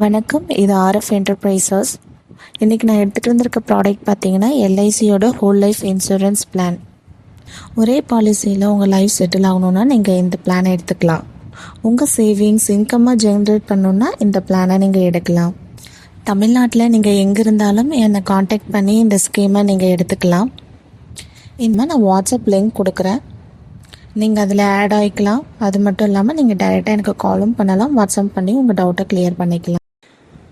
வணக்கம். இது RF enterprises இன்றைக்கி நான் எடுத்துகிட்டு வந்திருக்க ப்ராடக்ட் பார்த்தீங்கன்னா எல்ஐசியோட ஹோல் லைஃப் இன்சூரன்ஸ் பிளான் ஒரே பாலிசியில் உங்கள் லைஃப் செட்டில் ஆகணுன்னா நீங்கள் இந்த பிளானை எடுத்துக்கலாம். உங்கள் சேவிங்ஸ் இன்கம்மாக ஜென்ரேட் பண்ணணுன்னா இந்த பிளானை நீங்கள் எடுக்கலாம். தமிழ்நாட்டில் நீங்கள் எங்கே இருந்தாலும் என்னை காண்டாக்ட் பண்ணி இந்த ஸ்கீமை நீங்கள் எடுத்துக்கலாம். இனிமேல் நான் வாட்ஸ்அப் லிங்க் கொடுக்குறேன். நீங்கள் அதில் ஆட் ஆகிக்கலாம் அது மட்டும் இல்லாமல் நீங்கள் டைரெக்டாக எனக்கு காலும் பண்ணலாம். வாட்ஸ்அப் பண்ணி உங்கள் டவுட்டை கிளியர் பண்ணிக்கலாம்.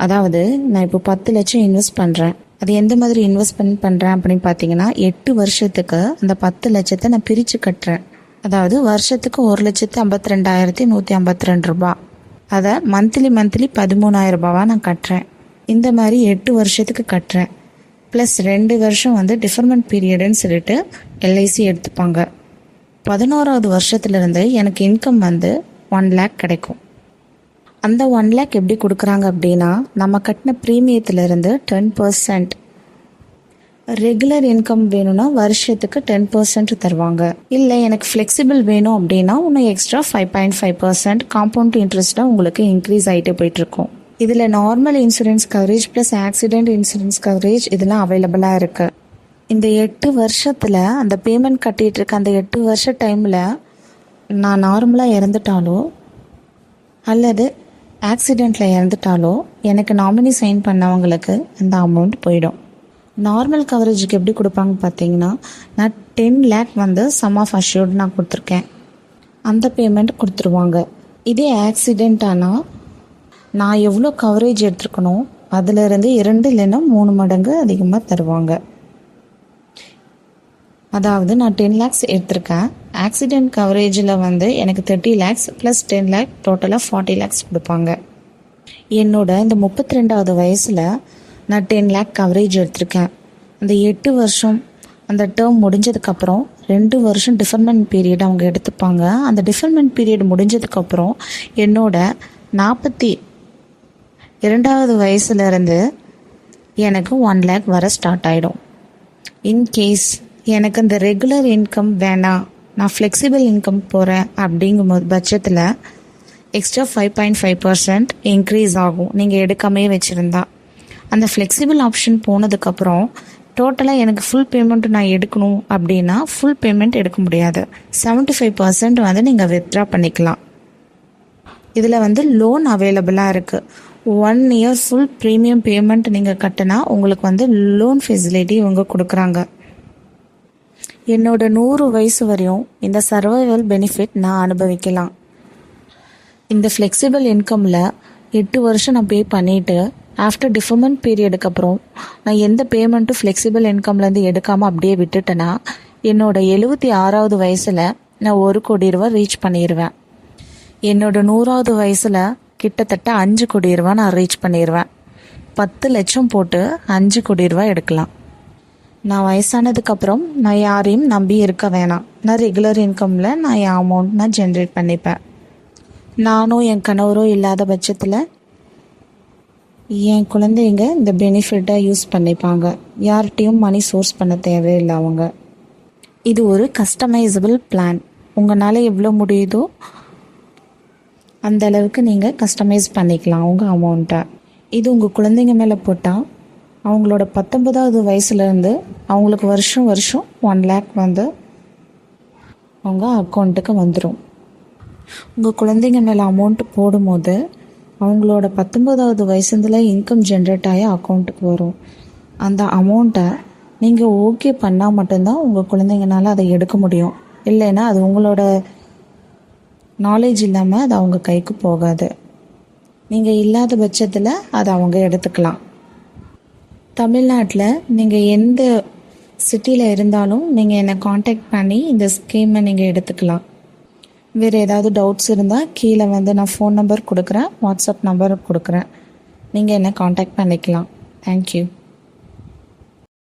அதாவது நான் இப்போ பத்து லட்சம் இன்வெஸ்ட் பண்ணுறேன் அது எந்த மாதிரி இன்வெஸ்ட்மெண்ட் பண்ணுறேன் அப்படின்னு பார்த்தீங்கன்னா எட்டு வருஷத்துக்கு அந்த பத்து லட்சத்தை நான் பிரித்து கட்டுறேன். அதாவது வருஷத்துக்கு ஒரு லட்சத்து ஐம்பத்தி ரெண்டாயிரத்தி நூற்றி ஐம்பத்தி ரெண்டு ரூபா. அதை மந்த்லி மந்த்லி பதிமூணாயிரம் ரூபாவாக நான் கட்டுறேன். இந்த மாதிரி எட்டு வருஷத்துக்கு கட்டுறேன். ப்ளஸ் ரெண்டு வருஷம் வந்து டிஃபர்மெண்ட் பீரியடுன்னு சொல்லிட்டு எல்ஐசி எடுத்துப்பாங்க. பதினோராவது வருஷத்துலேருந்து எனக்கு இன்கம் வந்து ஒன் லேக் கிடைக்கும். அந்த ஒன் லேக் எப்படி கொடுக்குறாங்க அப்படின்னா நம்ம கட்டின ப்ரீமியத்துலேருந்து டென் பர்சன்ட் ரெகுலர் இன்கம் வேணும்னா வருஷத்துக்கு டென் பர்சன்ட் தருவாங்க. இல்லை எனக்கு ஃப்ளெக்சிபிள் வேணும் அப்படின்னா இன்னும் extra five point five percent compound இன்ட்ரெஸ்ட்டாக உங்களுக்கு இன்க்ரீஸ் ஆகிட்டு போயிட்டுருக்கும். இதில் normal insurance coverage plus accident insurance coverage இதெல்லாம் அவைலபிளாக இருக்குது இந்த எட்டு வருஷத்தில் அந்த பேமெண்ட் கட்டிகிட்டு இருக்க அந்த எட்டு வருஷ டைமில் நான் நார்மலாக இறந்துட்டாலோ அல்லது ஆக்சிடெண்ட்டில் இறந்துட்டாலோ எனக்கு நாமினி சைன் பண்ணவங்களுக்கு அந்த அமௌண்ட் போயிடும். நார்மல் கவரேஜுக்கு எப்படி கொடுப்பாங்க பார்த்தீங்கன்னா நான் டென் லேக் வந்து சம் ஆஃப் அஷ்யூர்டு நான் கொடுத்துருக்கேன். அந்த பேமெண்ட் கொடுத்துருவாங்க. இதே ஆக்சிடெண்ட் ஆனால் நான் எவ்வளோ கவரேஜ் எடுத்துருக்கணும் அதிலிருந்து இரண்டு இல்லைன்னா மூணு மடங்கு அதிகமாக தருவாங்க. அதாவது நான் டென் லேக்ஸ் எடுத்திருக்கேன். ஆக்சிடென்ட் கவரேஜில் வந்து எனக்கு thirty lakhs plus ten lakh டோட்டலாக ஃபார்ட்டி லேக்ஸ் கொடுப்பாங்க. என்னோட இந்த முப்பத்தி ரெண்டாவது வயசில் நான் டென் லேக் கவரேஜ் எடுத்திருக்கேன். அந்த எட்டு வருஷம் அந்த டேர்ம் முடிஞ்சதுக்கப்புறம் ரெண்டு வருஷம் டிஃபர்மெண்ட் பீரியட் அவங்க எடுத்துப்பாங்க. அந்த டிஃபர்மெண்ட் பீரியட் முடிஞ்சதுக்கப்புறம் என்னோட நாற்பத்தி இரண்டாவது வயசுலேருந்து எனக்கு ஒன் லேக் வர ஸ்டார்ட் ஆகிடும் இன்கேஸ் எனக்கு இந்த ரெகுலர் இன்கம் வேணாம் நான் ஃப்ளெக்சிபிள் இன்கம் போகிறேன் அப்படிங்கும் பட்சத்தில் extra five point five percent increase ஆகும். நீங்கள் எடுக்காமே வச்சுருந்தா. அந்த ஃப்ளெக்சிபிள் ஆப்ஷன் போனதுக்கப்புறம் டோட்டலாக எனக்கு ஃபுல் பேமெண்ட் நான் எடுக்கணும் அப்படின்னா ஃபுல் பேமெண்ட் எடுக்க முடியாது. செவன்ட்டி ஃபைவ் பர்சன்ட் வந்து நீங்கள் வித்ட்ரா பண்ணிக்கலாம். இதில் வந்து லோன் அவைலபிளாக இருக்குது one year full premium payment நீங்கள் கட்டினா உங்களுக்கு வந்து லோன் ஃபெசிலிட்டி இவங்க கொடுக்குறாங்க. என்னோட நூறு வயசு வரையும் இந்த சர்வைவல் பெனிஃபிட் நான் அனுபவிக்கலாம். இந்த ஃப்ளெக்சிபிள் இன்கமில் எட்டு வருஷம் நான் பே பண்ணிவிட்டு ஆஃப்டர் டிஃபர்மெண்ட் பீரியடுக்கு அப்புறம் நான் எந்த பேமெண்ட்டும் ஃப்ளெக்சிபிள் இன்கம்லேருந்து எடுக்காமல் அப்படியே விட்டுட்டேன்னா என்னோட எழுபத்தி ஆறாவது வயசில் நான் ஒரு கோடி ரூபா ரீச் பண்ணிடுவேன் என்னோட நூறாவது வயசில் கிட்டத்தட்ட அஞ்சு கோடி ரூபா நான் ரீச் பண்ணிடுவேன் பத்து லட்சம் போட்டு அஞ்சு கோடி ரூபா எடுக்கலாம். நான் வயசானதுக்கப்புறம் நான் யாரையும் நம்பி இருக்க வேணாம். நான் ரெகுலர் இன்கமில் நான் என் அமௌண்ட் நான் ஜென்ரேட் பண்ணிப்பேன். நானும் என் கணவரும் இல்லாத பட்சத்தில் என் குழந்தைங்க இந்த பெனிஃபிட்டை யூஸ் பண்ணிப்பாங்க. யார்கிட்டையும் மணி சோர்ஸ் பண்ண தேவையில்லை அவங்க. இது ஒரு கஸ்டமைசபிள் பிளான் உங்களால் எவ்வளோ முடியுதோ அந்த அளவுக்கு நீங்கள் கஸ்டமைஸ் பண்ணிக்கலாம் உங்கள் அமௌண்ட்டை இது உங்கள் குழந்தைங்க மேலே போட்டால் அவங்களோட பத்தொன்பதாவது வயசுலேருந்து அவங்களுக்கு வருஷம் வருஷம் ஒன் லேக் வந்து அவங்க அக்கௌண்ட்டுக்கு வந்துடும் உங்கள் குழந்தைங்க மேலே அமௌண்ட் போடும்போது அவங்களோட பத்தொன்பதாவது வயசுல இன்கம் ஜென்ரேட் ஆகி அக்கௌண்ட்டுக்கு வரும். அந்த அமௌண்ட்டை நீங்கள் ஓகே பண்ணால் மட்டும்தான் உங்கள் குழந்தைங்கனால அதை எடுக்க முடியும். இல்லைன்னா அது உங்களோட நாலேஜ் இல்லாமல் அது அவங்க கைக்கு போகாது. நீங்கள் இல்லாத பட்சத்தில் அதை அவங்க எடுத்துக்கலாம். தமிழ்நாட்டில் நீங்கள் எந்த சிட்டியில் இருந்தாலும் நீங்கள் என்னை காண்டாக்ட் பண்ணி இந்த ஸ்கீமை நீங்கள் எடுத்துக்கலாம். வேறு ஏதாவது டவுட்ஸ் இருந்தால் கீழே வந்து நான் ஃபோன் நம்பர் கொடுக்குறேன் வாட்ஸ்அப் நம்பர் கொடுக்குறேன். நீங்கள் என்னை காண்டாக்ட் பண்ணிக்கலாம். தேங்க்யூ